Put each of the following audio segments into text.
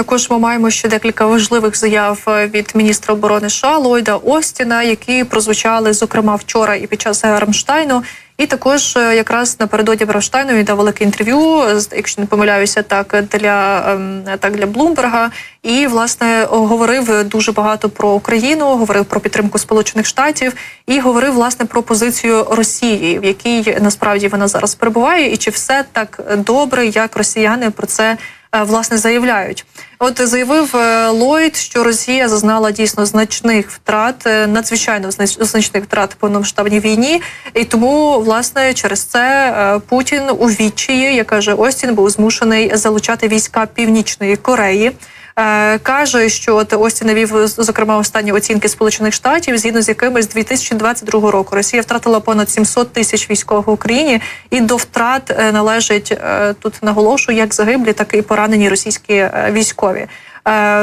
Також ми маємо ще декілька важливих заяв е, від міністра оборони США Ллойда Остіна, які прозвучали зокрема вчора і під час Рамштайну. І також е, якраз напередодні Рамштайну він дав велике інтерв'ю, якщо не помиляюся, так для ем, так для Блумберга. І власне говорив дуже багато про Україну, говорив про підтримку Сполучених Штатів і говорив власне про позицію Росії, в якій насправді вона зараз перебуває, і чи все так добре, як росіяни про це е, власне заявляють. От заявив е, Ллойд, що Росія зазнала дійсно значних втрат, е, надзвичайно значних втрат в повномасштабній війні, і тому власне через це е, Путін у відчаї, як каже Остін, був змушений залучати війська Північної Кореї. Е, Каже, що от Остін навів зокрема останні оцінки Сполучених Штатів, згідно з якими з 2022 року Росія втратила понад 700 тисяч військових в Україні, і до втрат е, належить е, тут наголошую як загиблі, так і поранені російські військові.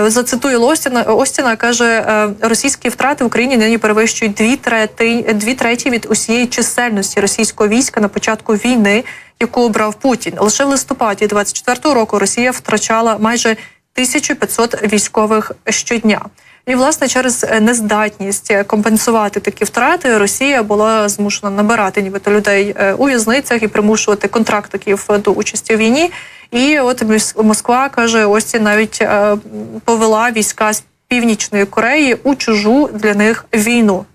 Зацитую Остіна Остіна каже: російські втрати в Україні нині перевищують дві треті, дві треті від усієї чисельності російського війська на початку війни, яку обрав Путін. Лише в листопаді 24-го року Росія втрачала майже 1500 військових щодня. І власне через нездатність компенсувати такі втрати Росія була змушена набирати нібито людей е, у в'язницях і примушувати контрактиків до участі в війні. І от Москва каже, ось навіть е, повела війська з північної Кореї у чужу для них війну.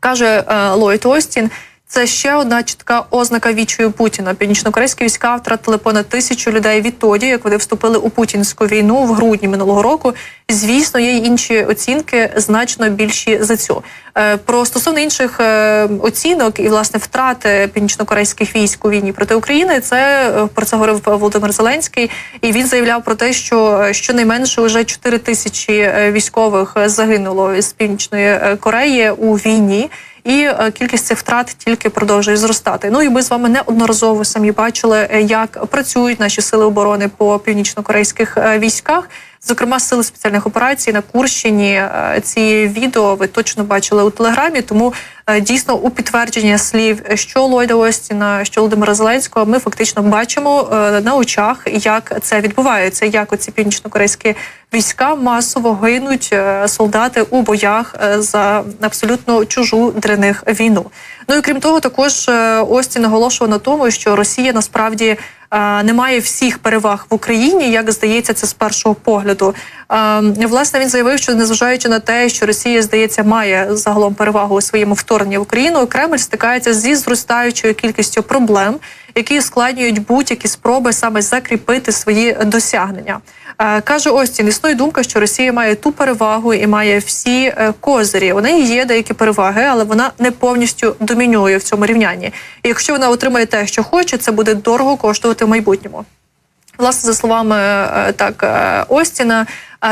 Каже Ллойд Остін. Це ще одна чітка ознака відчаю Путіна. Північнокорейські війська втратили понад тисячу людей відтоді, як вони вступили у путінську війну в грудні минулого року. Звісно, є інші оцінки значно більші за цю. Е, Про стосовно інших е, оцінок і власне втрати північнокорейських військ у війні проти України. Це е, про це говорив Володимир Зеленський, і він заявляв про те, що щонайменше вже 4 тисячі військових загинуло з північної Кореї у війні. І е, кількість цих втрат тільки продовжує зростати. Ну і ми з вами неодноразово самі бачили, е, як працюють наші сили оборони по північно-корейських е, військах. Зокрема, сили спеціальних операцій на Курщині. Е, Ці відео ви точно бачили у телеграмі. Тому е, дійсно у підтвердження слів, що Ллойда Остіна, що Володимира Зеленського, ми фактично бачимо е, на очах, як це відбувається, як оці північно-корейські війська масово гинуть солдати у боях за абсолютно чужу для них війну. Ну і крім того, також Остін наголошував на тому, що Росія насправді е, не має всіх переваг в Україні, як здається, це з першого погляду. Власне, він заявив, що незважаючи на те, що Росія здається має загалом перевагу у своєму вторгненні в Україну, Кремль стикається зі зростаючою кількістю проблем, які ускладнюють будь-які спроби саме закріпити свої досягнення. Е, Каже Остін, існує думка, що Росія має ту перевагу і має всі е, козирі. У неї є деякі переваги, але вона не повністю домінує в цьому рівнянні. І якщо вона отримає те, що хоче, це буде дорого коштувати в майбутньому. Власне, за словами е, так Остіна,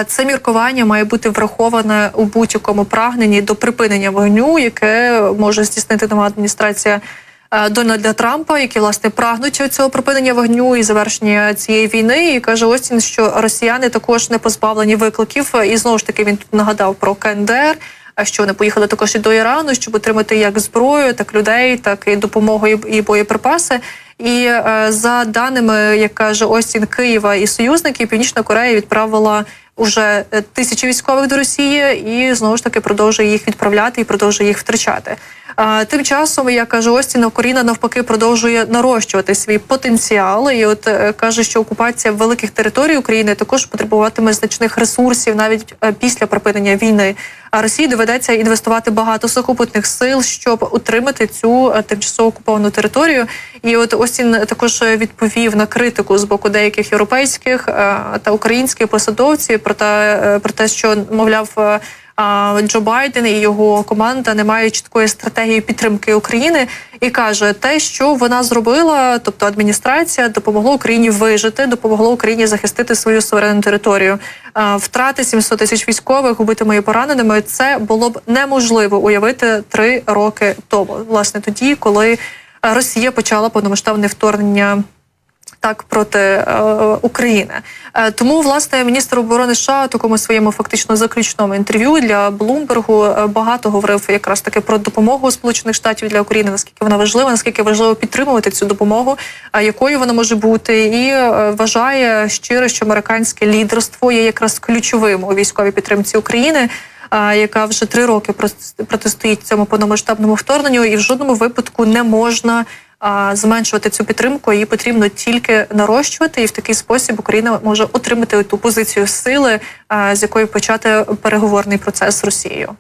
це міркування має бути враховане у будь-якому прагненні до припинення вогню, яке може здійснити нова адміністрація. Е, Дональда Трампа, які власне прагнуть цього припинення вогню і завершення цієї війни, і каже Остін, що росіяни також не позбавлені викликів. І знову ж таки він тут нагадав про КНДР. а що вони поїхали також і до Ірану, щоб отримати як зброю, так людей, так і допомогу і боєприпаси. І е, за даними, як каже Остін Києва і союзники, Північна Корея відправила уже е, тисячі військових до Росії і знову ж таки продовжує їх відправляти і продовжує їх втрачати. Тим часом, як каже Остін, Україна навпаки продовжує нарощувати свій потенціал. І от е, каже, що окупація великих територій України також потребуватиме значних ресурсів навіть е, після припинення війни. А Росії доведеться інвестувати багато сухопутних сил, щоб утримати цю е, тимчасово окуповану територію. І от Остін також відповів на критику з боку деяких європейських та українських посадовців про те, про те, що мовляв. Джо Байден і його команда не мають чіткої стратегії підтримки України і каже, те, що вона зробила, тобто адміністрація, допомогло Україні вижити, допомогло Україні захистити свою суверенну територію. Втрати 700 тисяч військових убитими і пораненими. Це було б неможливо уявити три роки тому. Власне, тоді, коли Росія почала повномасштабне вторгнення так проти е, України. Е, тому власне міністр оборони США у такому своєму фактично заключному інтерв'ю для Блумбергу е, багато говорив якраз таки про допомогу Сполучених Штатів для України, наскільки вона важлива, наскільки важливо підтримувати цю допомогу, а якою вона може бути, і е, вважає щиро, що американське лідерство є якраз ключовим у військовій підтримці України. Яка вже три роки протистоїть цьому повномасштабному вторгненню, і в жодному випадку не можна зменшувати цю підтримку. Її потрібно тільки нарощувати, і в такий спосіб Україна може отримати ту позицію сили, з якої почати переговорний процес з Росією.